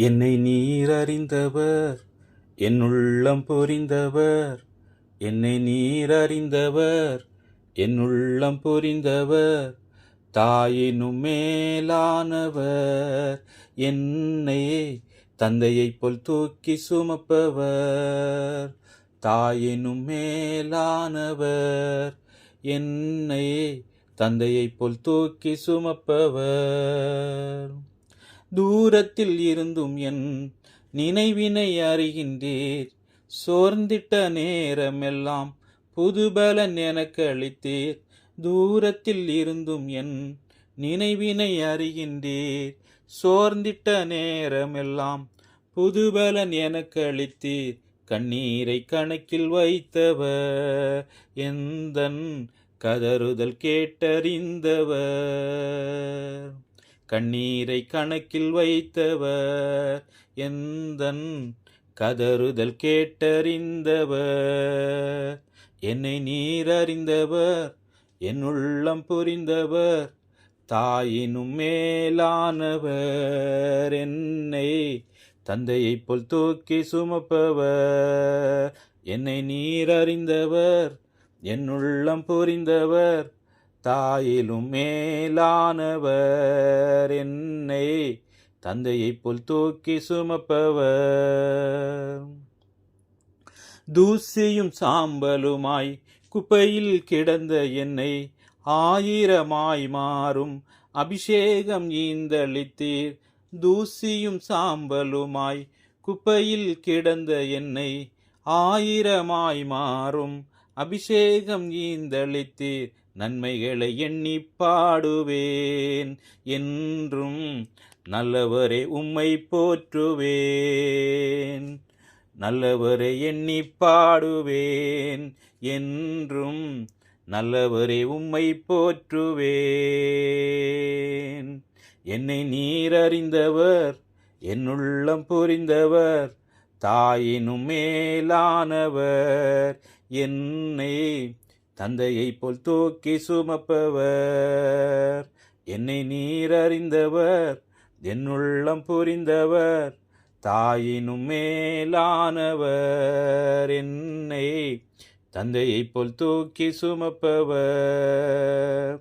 என்னை நீர் அறிந்தவர் என் உள்ளம் புரிந்தவர் என்னை நீர் அறிந்தவர் என் உள்ளம் புரிந்தவர் தாயினும் மேலானவர் என்னை தந்தையைப் போல் தூக்கி சுமப்பவர். தாயினும் மேலானவர் என்னை தந்தையைப் போல் தூக்கி சுமப்பவர். தூரத்தில் இருந்தும் என் நினைவினை அறிகின்றீர். சோர்ந்திட்ட நேரமெல்லாம் புதுபலன் எனக்கு அளித்தீர் தூரத்தில் இருந்தும் என் நினைவினை அறிகின்றீர். சோர்ந்திட்ட நேரமெல்லாம் புதுபலன் எனக்கு அளித்தீர் கண்ணீரை கணக்கில் வைத்தவர் எந்தன் கதறுதல் கேட்டறிந்தவர். கண்ணீரை கணக்கில் வைத்தவர் எந்தன் கதறுதல் கேட்டறிந்தவர். என்னை நீர் அறிந்தவர் என் உள்ளம் புரிந்தவர் தாயினும் மேலானவர். என்னை தந்தையைப் போல் தூக்கி சுமப்பவர். என்னை நீர் அறிந்தவர் என் உள்ளம் புரிந்தவர். தாயிலும் மேலானவர் என்னை தந்தையைப் போல் தூக்கி சுமப்பவர். தூசியும் சாம்பலுமாய் குப்பையில் கிடந்த என்னை ஆயிரமாய் மாறும். அபிஷேகம் ஈந்தளித்தீர். தூசியும் சாம்பலுமாய் குப்பையில் கிடந்த என்னை ஆயிரமாய் மாறும். அபிஷேகம் ஈந்தளித்தீர். நன்மைகளை எண்ணி பாடுவேன். என்றும் நல்லவரே உம்மை போற்றுவேன். நல்லவரை எண்ணி பாடுவேன். என்றும் நல்லவரே உம்மை போற்றுவேன். என்னை நீர் அறிந்தவர் புரிந்தவர் தாயினும் மேலானவர். என்னை தந்தையைப் போல் தூக்கி சுமப்பவர். என்னை நீர் அறிந்தவர் என் உள்ளம் புரிந்தவர் தாயினும் மேலானவர். என்னை தந்தையைப் போல் தூக்கி சுமப்பவர்.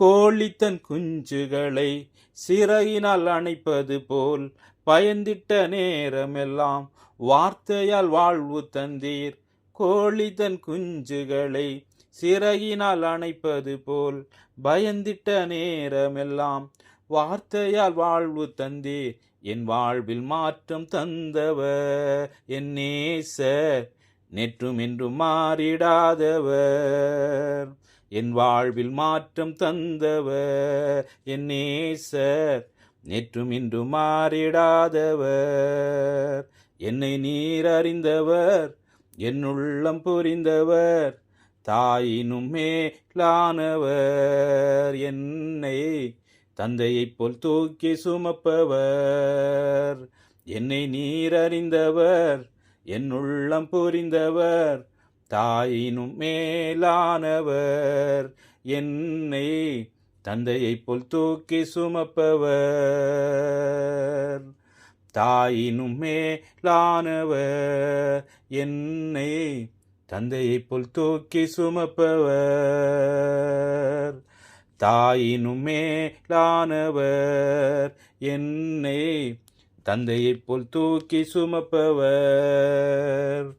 கோழித்தன் குஞ்சுகளை சிறையினால் அணைப்பது போல் பயந்திட்ட நேரமெல்லாம் வார்த்தையால் வாழ்வு தந்தீர். கோழி தன் குஞ்சுகளை சிறையினால் அணைப்பது போல் பயந்திட்ட நேரமெல்லாம் வார்த்தையால் வாழ்வு தந்தே. என் வாழ்வில் மாற்றம் தந்தவர் என் நேசர் நேற்றும் என்றும் மாறிடாதவர். என் வாழ்வில் மாற்றம் தந்தவர் என் நேசர் நேற்றும் இன்றும் மாறிடாதவர். என்னை நீர் அறிந்தவர் என்னுள்ளம் புரிந்தவர் தாயினும் மேலானவர். என்னை தந்தையைப் போல் தூக்கி சுமப்பவர். என்னை நீர் அறிந்தவர் என்னுள்ளம் புரிந்தவர் தாயினும் மேலானவர். என்னை தந்தையைப் போல் தூக்கி சுமப்பவர். தாயினும் மேலானவர் என்னை தந்தையைப் போல் தூக்கி சுமப்பவர். தாயினும் மேலானவர் என்னை தந்தையைப் போல் தூக்கி சுமப்பவர்.